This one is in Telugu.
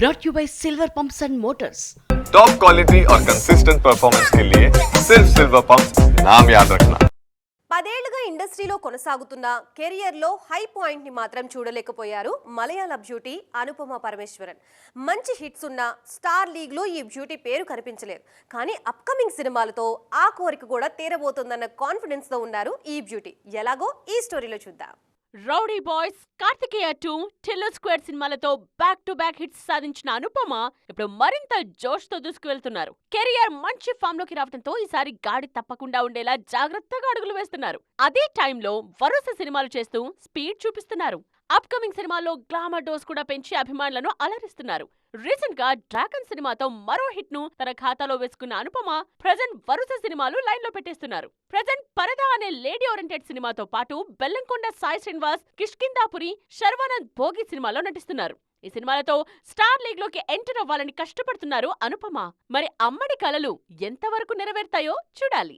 brought you by Silver Pumps and Motors. Top quality और कंसिस्टेंट परफॉर्मेंस के लिए सिर्फ सिल्वर पंप नाम याद रखना పదేళ్లుగా ఇండస్ట్రీలో కొనసాగుతున్న కెరియర్లో హై పాయింట్ ని మాత్రం చూడలేకపోయారు మలయాళ బ్యూటీ అనుపమ పరమేశ్వరన్ మంచి హిట్స్ ఉన్న స్టార్ లీగ్ లో ఈ బ్యూటీ పేరు కనిపించలేదు కానీ అప్కమింగ్ సినిమాలతో ఆ కోరిక కూడా తీరబోతుందన్న కాన్ఫిడెన్స్ తో ఉన్నారు ఈ బ్యూటీ ఎలాగో ఈ స్టోరీలో చూద్దాం Rowdy boys Karthikeya two Tillu square సినిమాలతో బ్యాక్ టు బ్యాక్ హిట్స్ సాధించిన అనుపమ ఇప్పుడు మరింత జోష్తో దూసుకువెళ్తున్నారు. కెరియర్ మంచి ఫామ్లోకి రావడంతో ఈసారి గాడి తప్పకుండా ఉండేలా జాగ్రత్తగా అడుగులు వేస్తున్నారు. అదే టైంలో వరుస సినిమాలు చేస్తూ స్పీడ్ చూపిస్తున్నారు. అప్కమింగ్ సినిమాల్లో గ్లామర్ డోస్ కూడా పెంచి అభిమానులను అలరిస్తున్నారు. రీసెంట్గా డ్రాగన్ సినిమాతో మరో హిట్ను తన ఖాతాలో వేసుకున్న అనుపమ ప్రజెంట్ వరుస సినిమాలు లైన్లో పెట్టేస్తున్నారు. ప్రజెంట్ పరదా అనే లేడీ ఓరియంటెడ్ సినిమాతో పాటు బెల్లంకొండ సాయి శ్రీనివాస్ కిష్కిందాపురి శర్వానంద్ భోగి సినిమాలో నటిస్తున్నారు. ఈ సినిమాలతో స్టార్ లీగ్లోకి ఎంటర్ అవ్వాలని కష్టపడుతున్నారు అనుపమ. మరి అమ్మడి కలలు ఎంతవరకు నెరవేరుతాయో చూడాలి.